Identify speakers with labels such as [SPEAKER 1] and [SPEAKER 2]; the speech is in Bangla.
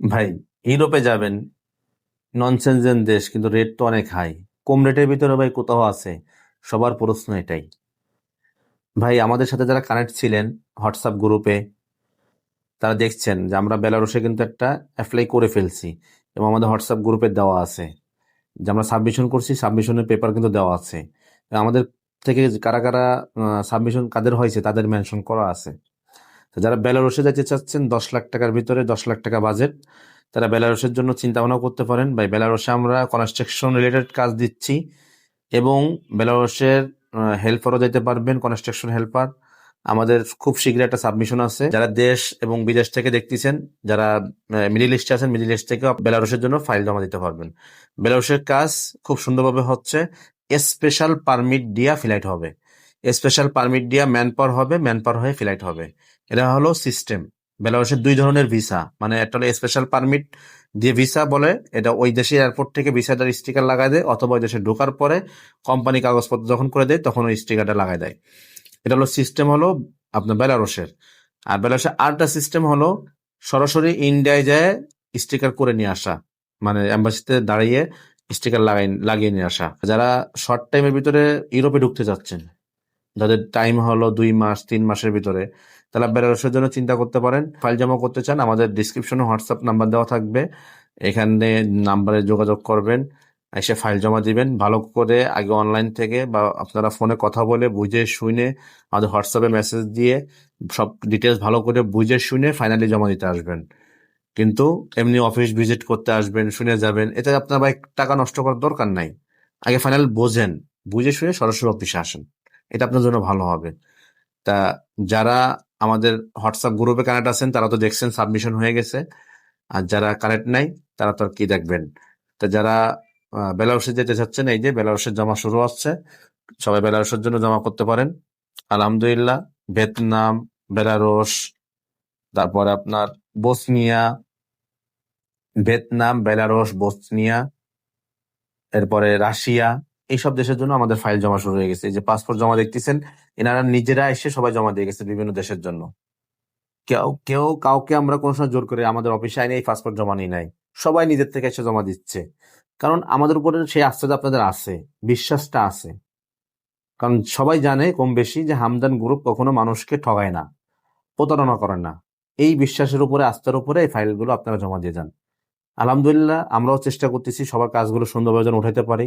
[SPEAKER 1] ভাই, ইউরোপে যাবেন ননসেনজেন দেশ, কিন্তু রেট তো অনেক হাই কম রেটের ভিতরে ভাই কোথাও আছে? সবার প্রশ্ন এটাই। ভাই, আমাদের সাথে যারা কানেক্ট ছিলেন হোয়াটসঅ্যাপ গ্রুপে তারা দেখছেন যে আমরা বেলারুসে কিন্তু একটা অ্যাপ্লাই করে ফেলছি এবং আমাদের হোয়াটসঅ্যাপ গ্রুপে দেওয়া আছে। যে আমরা সাবমিশন করছি সাবমিশনের পেপার কিন্তু দেওয়া আছে। আমাদের থেকে কারা কারা সাবমিশন কাদের হয়েছে, তাদের মেনশন করা আছে। যারা বেলারুসে যেতে চাচ্ছেন, দশ লাখ টাকার ভিতরে দশ লাখ টাকা বাজেট তারা বেলারুসের জন্য চিন্তা ভাবনা করতে পারেন। ভাই বেলারুসে আমরা কনস্ট্রাকশন রিলেটেড কাজ দিচ্ছি এবং বেলারুসের হেল্পারও যেতে পারবেন কনস্ট্রাকশন হেল্পার আমাদের খুব শীঘ্রই একটা সাবমিশন আছে। যারা দেশ এবং বিদেশ থেকে দেখতেছেন, যারা মিডিল ইস্টে আছেন মিডিল ইস্ট থেকে বেলারুসের জন্য ফাইল জমা দিতে পারবেন। বেলারুসের কাজ খুব সুন্দরভাবে হচ্ছে স্পেশাল পারমিট দিয়া ফ্লাইট হবে। স্পেশাল পারমিট দিয়া ম্যান পাওয়ার হবে ম্যান পাওয়ার হয়ে ফ্লাইট হবে। এটা হলো সিস্টেম। বেলারুসের দুই ধরনের ভিসা। মানে একটা হলো স্পেশাল পারমিট দিয়ে ভিসা বলে, এটা ওই দেশের এয়ারপোর্ট থেকে ভিসাটার স্টিকার লাগাই দেয়, অথবা ওই দেশে ঢোকার পরে কোম্পানি কাগজপত্র যখন করে দেয়, তখন ওই স্টিকারটা লাগাই দেয়। এটা হলো সিস্টেম হলো আপনার বেলারসের আর বেলারসের আরেকটা সিস্টেম হলো সরাসরি ইন্ডিয়ায় যায় স্টিকার করে নিয়ে আসা। মানে অ্যাম্বাসিতে দাঁড়িয়ে স্টিকার লাগাই লাগিয়ে নিয়ে আসা। যারা শর্ট টাইমের ভিতরে ইউরোপে ঢুকতে যাচ্ছেন যাদের টাইম হলো দুই মাস, তিন মাসের ভিতরে তাহলে বেলারসের জন্য চিন্তা করতে পারেন। ফাইল জমা করতে চান, আমাদের ডিসক্রিপশনে হোয়াটসঅ্যাপ নাম্বার দেওয়া থাকবে। এখানে নাম্বারে যোগাযোগ করবেন, এসে ফাইল জমা দিবেন। ভালো করে আগে অনলাইন থেকে বা আপনারা ফোনে কথা বলে, বুঝে শুনে আমাদের হোয়াটসঅ্যাপে মেসেজ দিয়ে সব ডিটেলস ভালো করে বুঝে শুনে ফাইনালি জমা দিতে আসবেন। কিন্তু এমনি অফিস ভিজিট করতে আসবেন, শুনে যাবেন, এতে আপনার ভাই টাকা নষ্ট করার দরকার নাই। আগে ফাইনাল বোঝেন, বুঝে শুনে সরাসরি অফিসে আসেন। এটা আপনার জন্য ভালো হবে। তা যারা আমাদের হোয়াটসঅ্যাপ গ্রুপে কানেক্ট আছেন, তারা তো দেখছেন সাবমিশন হয়ে গেছে। আর যারা কানেক্ট নাই, তারা তো আর কি দেখবেন? তা যারা বেলারসে যেতে চাচ্ছেন, এই যে বেলারসের জমা শুরু হচ্ছে, সবাই বেলারসের জন্য জমা করতে পারেন। আলহামদুলিল্লাহ, ভিয়েতনাম বেলারস তারপরে আপনার বসনিয়া ভিয়েতনাম বেলারস বসনিয়া এরপরে রাশিয়া এইসব দেশের জন্য আমাদের ফাইল জমা শুরু হয়ে গেছে। যে পাসপোর্ট জমা দেখতেছেন, এনারা নিজেরা এসে সবাই জমা দিয়ে গেছে বিভিন্ন দেশের জন্য। কেউ কেউ কাউকে আমরা কোনো সময় জোর করে আমাদের অফিসে আইনে এই পাসপোর্ট জমা নিয়ে নাই। সবাই নিজের থেকে এসে জমা দিচ্ছে। কারণ আমাদের উপরে সেই আস্থা আপনাদের আছে, বিশ্বাসটা আছে। কারণ সবাই জানে কম বেশি যে হামদান গ্রুপ কখনো মানুষকে ঠগায় না, প্রতারণা করে না। এই বিশ্বাসের উপরে, আস্থার উপরে এই ফাইলগুলো আপনারা জমা দিয়ে যান। আলহামদুলিল্লাহ, আমরাও চেষ্টা করতেছি সবার কাজগুলো সুন্দরভাবে যেন উঠাইতে পারি।